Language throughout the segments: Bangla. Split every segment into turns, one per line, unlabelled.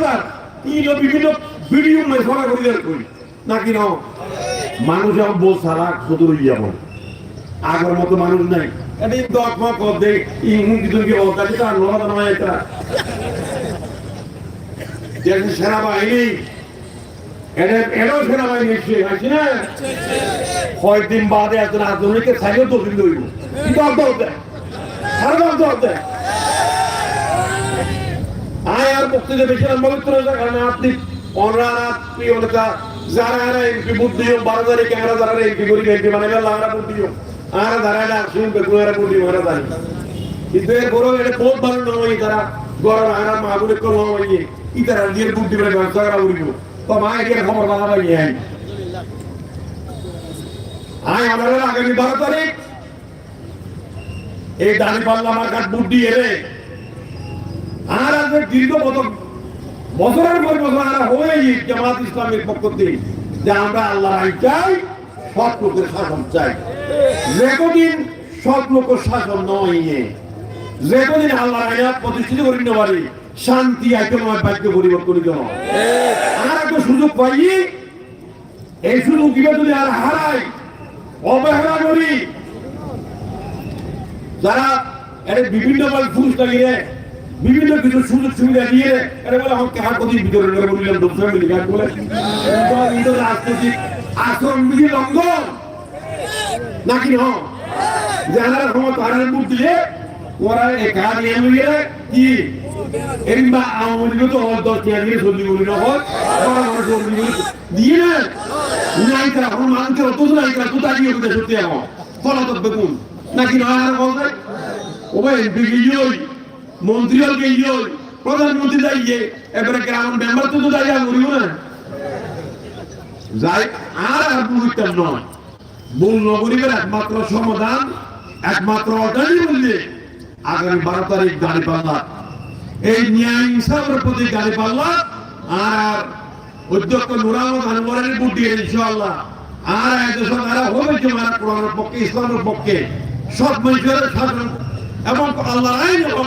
হাজার। তিন বিভিন্ন ভিডিও মেয়ে ফোনা করে দেওয়ার করি। নাকি ন মানুষ বল সারা শুধু যাব আগের মতো মানুষ নাই। কর দে নরম নয় এটা এসে না? কয়েকদিন বাদে একজন আধুনিকের সাইকেল তো কিন্তু হতে সারা আয় আর বক্তৃতা বেশি লম্বা করতে না, কারণ আপনি অনরানা প্রিয়তা যারা যারা এমপি বুদ্ধি বারো হাজার ক্যামেরা যারা এমপি করি এমপি মানে লাগারা বুদ্ধি আর যারা এটা শুন কিন্তু এর বড় এটা বহুত ভালো নয় তারা গরম আরা মাগুরে কল হইয়ে ই দিয়ে বুদ্ধি করে ব্যবসা করা উড়িব তো মা এর খবর বালা পাই আই? আয় আমাদের আগামী বারো তারিখ এই দাঁড়ি পাল্লা আমার বুদ্ধি এলে আর দীর্ঘ কত বছরের পর বছর আমরা হয়ে জামাত ইসলামের পক্ষ থেকে যে আমরা আল্লাহ আইন চাই লোকের শাসন চাই। শাসন নয় আল্লাহ প্রতিষ্ঠিত করি না পারি, শান্তি আইতে নয় বাক্য পরিবর্তনিত নয়। আর একটা সুযোগ পাই এই সুযোগ যদি আর হারাই অবহেলা করি, যারা এটা বিভিন্ন ভাবে ফুস লাগিয়ে বিভিন্ন কিছু সুযোগ সুবিধা দিয়ে এটা বলে, আমাকে হাত প্রতি ভিতরে করে গাছ বলে রাজনৈতিক বিধি লঙ্ঘন। নাকি দিয়ে ওরা নিয়ে নিয়ে কি? আওয়ামী লীগ তো দশ টাকা দিয়ে না মানুষের অত কোথায় সত্যি ফলাতক বেগুন নাকি নয় আর বলতে? ও ভাই এমপি গিয়ে মন্ত্রীও গিয়ে প্রধানমন্ত্রী যাইয়ে, এবারে গ্রাম মেম্বার তো যাইয়া করিব না। যাই, আর আর বুঝতাম নয়। মূল নগরীদের একমাত্র সমাধান, একমাত্র অটাই বললে আগামী বারো তারিখ গাড়ি পাল্লা। এই ন্যায় ইনসাফের প্রতি গাড়ি পাল্লা, আর অধ্যক্ষ নুরামত আনোয়ারের বুদ্ধি ইনশাআল্লাহ। আর এদেশ তারা হবে যে মারা কোরআনের পক্ষে, ইসলামের পক্ষে। সব মানুষের শাসন এবং আল্লাহ আইন এবং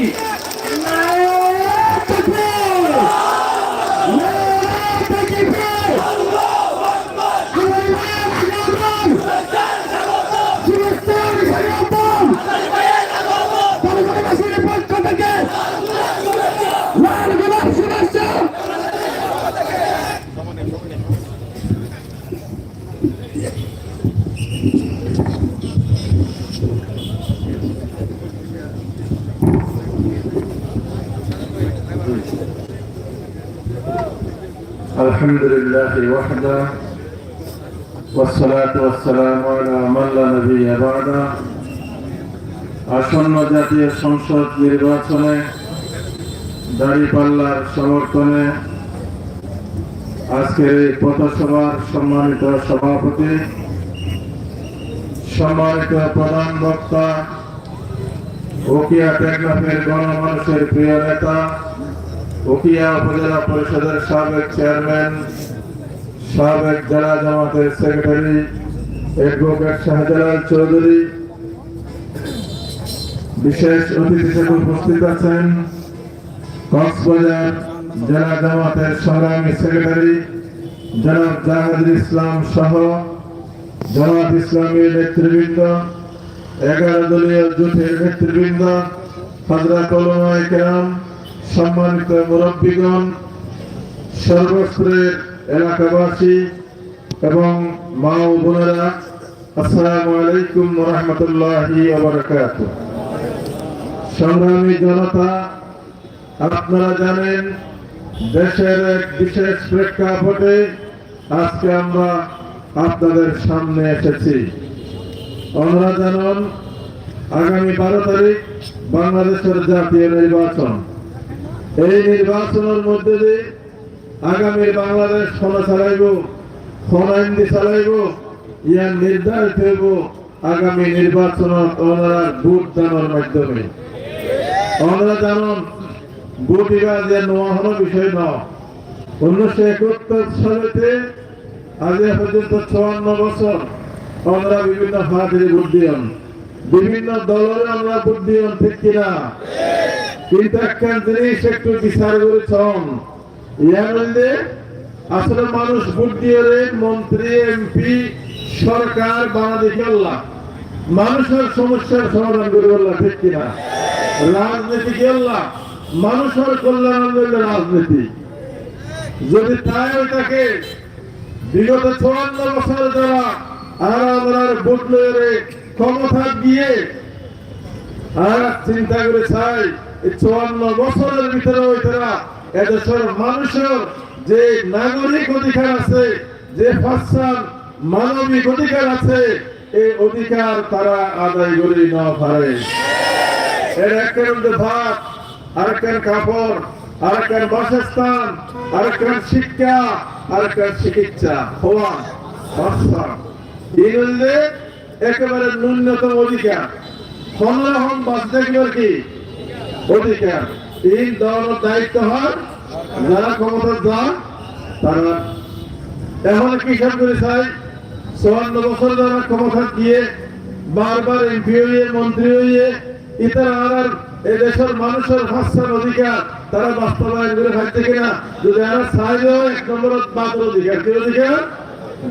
কি
الحمد لله وحده والصلاة والسلام على من لا نبي بعده আসন্ন জাতীয় সংসদ নির্বাচনে দাঁড়িপাল্লার সমর্থনে আজকের এই পথসভার সম্মানিত সভাপতি সম্মানিত প্রধান বক্তা ওকিয়া টেকনাফের গণমানুষের প্রিয় নেতা উকিয়া উপজেলা পরিষদের সাবেক চেয়ারম্যান, সাবেক জেলা জামাতের সেক্রেটারি, অ্যাডভোকেট শাহজালাল চৌধুরী। বিশেষ অতিথি হিসেবে উপস্থিত আছেন কক্সবাজার জেলা জামাতের সংগ্রামী সেক্রেটারি জনাব জাহাদুল ইসলাম সহ জামাত ইসলামী নেতৃবৃন্দ, এগারো দলীয় জোটের নেতৃবৃন্দ, হাজরা কলমায় কেরাম সম্মানিত মুরব্বীগণ, সর্বস্তরের এলাকাবাসী এবং মা ও বোনেরা, আসসালামু আলাইকুম রহমতুল্লাহি সংগ্রামী জনতা, আপনারা জানেন, দেশের এক বিশেষ প্রেক্ষাপটে আজকে আমরা আপনাদের সামনে এসেছি। আমরা জানান, আগামী বারো তারিখ বাংলাদেশের জাতীয় নির্বাচন। এই নির্বাচনের মধ্যে দিয়ে আগামী বাংলাদেশ ক্ষমা চালাইব ক্ষমাইন্দি চালাইব ইয়ার নির্ধারিত হইব আগামী নির্বাচনত ওনারা ভোট দানের মাধ্যমে। ওনারা ভোট দিবা যে নোয়া হলো বিষয় ন। উনিশশো একাত্তর সালেতে আজ পর্যন্ত চুয়ান্ন বছর বিভিন্ন পার্টির ভোট দিয়ন। বিভিন্ন দলের আমরা ভোট দিয়ন, ঠিক কিনা? জিনিস একটু বিচার আসলে মানুষ ভোট দিয়ে মন্ত্রী, এমপি, সরকার, বাংলাদেশ, আল্লাহ। মানুষের সমস্যার সমাধান করে আল্লাহ ঠিক কিনা? রাজনীতি আল্লাহ? মানুষের কল্যাণ রাজনীতি। যদি তাই থাকে, বিগত চুয়ান্ন বছর যারা আর আমরা ক্ষমতা গিয়ে আর চিন্তা করে চাই চুয়ান্ন বছরের ভিতরে ওই এদেশের মানুষের যে নাগরিক অধিকার আছে, যে ফাঁসান মানবিক অধিকার আছে, এই অধিকার তারা আদায় করে না পারে। এর একটা ভাত আরেকটার কাপড় বাসস্থান শিক্ষা চিকিৎসা। হওয়া বাসা এই একেবারে ন্যূনতম অধিকার। সংগ্রহণ বাঁচতে গেলে কি? অধিকার। দলের দায়িত্ব হয় যারা ক্ষমতা যান, তারা এমন কি হিসাব করে চুয়ান্ন বছর যারা ক্ষমতা দিয়ে বারবার এমপি মন্ত্রী আর এই দেশের মানুষের ভাষার অধিকার তারা বাস্তবায়ন করে কিনা, যদি আর চাইলেও এক নম্বর বাতের অধিকার। কি অধিকার?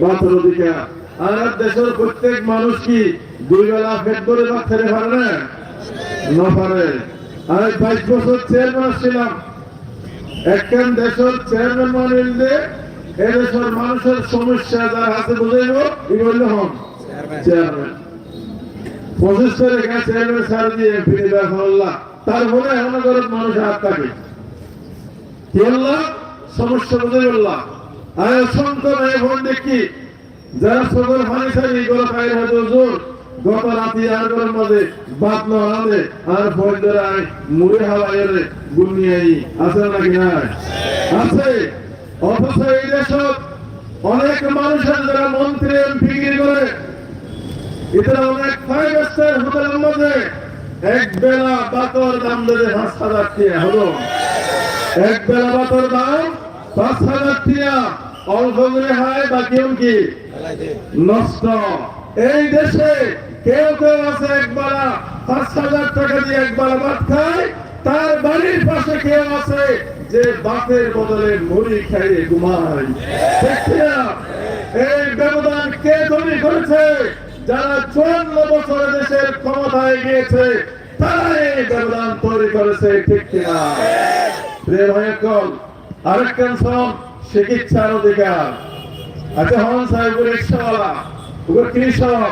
বাতের অধিকার। আর দেশের প্রত্যেক মানুষ কি দুই বেলা পেট করে ভাত খেতে পারে না? না পারে। আমি বাইশ বছর চেয়ারম্যান ছিলাম একখান দেশের চেয়ারম্যান মানে এদেশের মানুষের সমস্যা যার হাতে বুঝাইব বললে হন। চেয়ারম্যান পঁচিশ তারিখ চেয়ারম্যান সার দিয়ে ফিরে বেড়া তারপরে এমন করে মানুষের হাত থাকে সমস্যা বুঝে বললাম আর অসংখ্য মেয়ে ফোন দেখি যারা সকল পানি ছাড়ি গলা পায়ের হয়তো জোর গত রাতে আর গরম মাঝে বাদ না আর ফোন মুড়ে হাওয়া এলে গুনিয়াই আছে নাকি না আছে। অথচ এই দেশ অনেক মানুষের যারা মন্ত্রী এমপি করে এদের অনেক ফাইভ স্টার হোটেলের মধ্যে এক বেলা বাতর দাম ধরে পাঁচ হাজার টাকা হলো। এক বেলা বাতর দাম পাঁচ হাজার টাকা অল্প করে হয় বাকি কি? নষ্ট। এই দেশে কেউ কেউ আছে একবেলা পাঁচ হাজার টাকা দিয়ে একবেলা ভাত খায়। তার বাড়ির পাশে কেউ আছে যে বাতের বদলে মুড়ি খাইয়ে ঘুমায়। এই ব্যবধান কে তৈরি করেছে? যারা চুয়ান্ন বছর দেশের ক্ষমতায় গিয়েছে তারা এই ব্যবধান তৈরি করেছে, ঠিক কিনা? আরেকটা সব চিকিৎসার অধিকার। আচ্ছা হন সাহেব রিক্সাওয়ালা কৃষক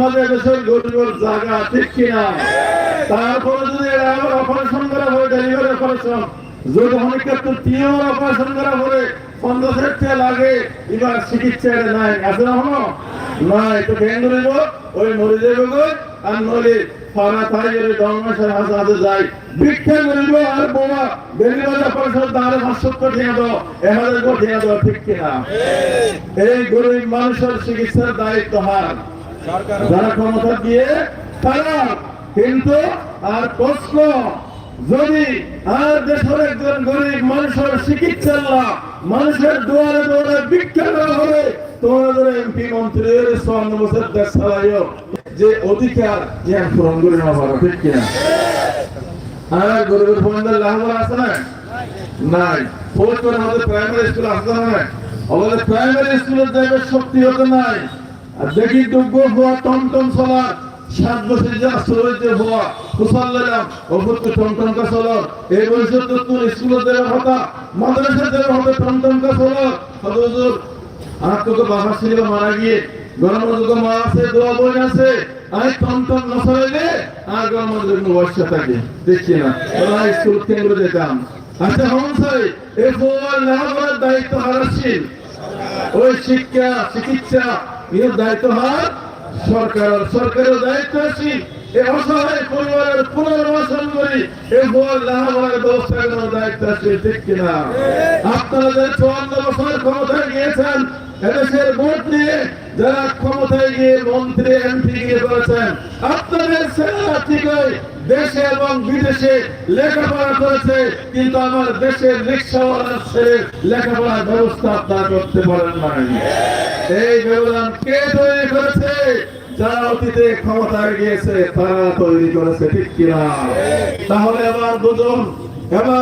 মাঝে দেশের গরিবের জায়গা ঠিক কিনা? তারপরে যদি অপারেশন করা হয় ডেলিভারি অপারেশন যদি অনেক ক্ষেত্রে তিনও অপারেশন করা হবে পনেরো হাজার লাগে, এবার চিকিৎসা নাই। আছে না হলো নাই। তো ওই আর হাতে হাতে যায়। ভিক্ষা করিব আর বোমা ডেলিভারি অপারেশন তাহলে হাসপাতাল ঠিয়া দাও এহাদের গো ঠিয়া দাও ঠিক কিনা? এই গরিব মানুষের চিকিৎসার দায়িত্ব হার। যারা ক্ষমতা দিয়ে তারা কিন্তু আর প্রশ্ন যদি আর দেশের একজন গরিব মানুষের চিকিৎসা না, মানুষের দুয়ারে দুয়ারে হবে তোমাদের এমপি মন্ত্রীর বছর দেশ যে অধিকার ইয়া পূরণ করে নেওয়া পারো ঠিক কিনা? আর গরিবের আছে না? নাই। ফোন করে আমাদের প্রাইমারি স্কুল আসতে না? আমাদের প্রাইমারি স্কুলের শক্তি হতে নাই। দেখি দুর্গ হওয়া, টমটম চলা সাত বছর যা সরইতে হওয়া কুসাল্লাম অভূত টমটম কা এই বয়সে তো তোর দেওয়া হতা মাদ্রাসা দেওয়া আর তোকে বাবা ছিল মারা গিয়ে তোকে মা আছে, দোয়া বোন আছে আমি টমটম নসরাইলে আর জন্য বর্ষা থাকে, দেখছি না। ওরা স্কুল কেন্দ্র যেতাম। আচ্ছা হমসাই এই ফোয়ার লেখাপড়ার দায়িত্ব হারাচ্ছিল ওই শিক্ষা, চিকিৎসা এর দায়িত্ব হয় সরকার সরকারের দায়িত্ব আছে এই অসহায় পরিবারের পুনর্বাসন করি এই বল লাহাবার ব্যবস্থা করার দায়িত্ব আছে, ঠিক কিনা? আপনারা যে চুয়ান্ন বছর ক্ষমতায় গিয়েছেন, এদেশের ভোট নিয়ে যারা ক্ষমতায় গিয়ে মন্ত্রী, এমপি গিয়ে করেছেন, আপনাদের ছেলেরা ঠিকই দেশে এবং বিদেশে লেখাপড়া করেছে, কিন্তু আমার দেশের রিক্সাওয়ালার ছেলে লেখাপড়ার ব্যবস্থা তা করতে পারেন নাই। এই ব্যবধান কে তৈরি করেছে? যারা অতীতে ক্ষমতায় গিয়েছে, তারা তৈরি করেছে, ঠিক কিনা? তাহলে আবার দুজন, এবার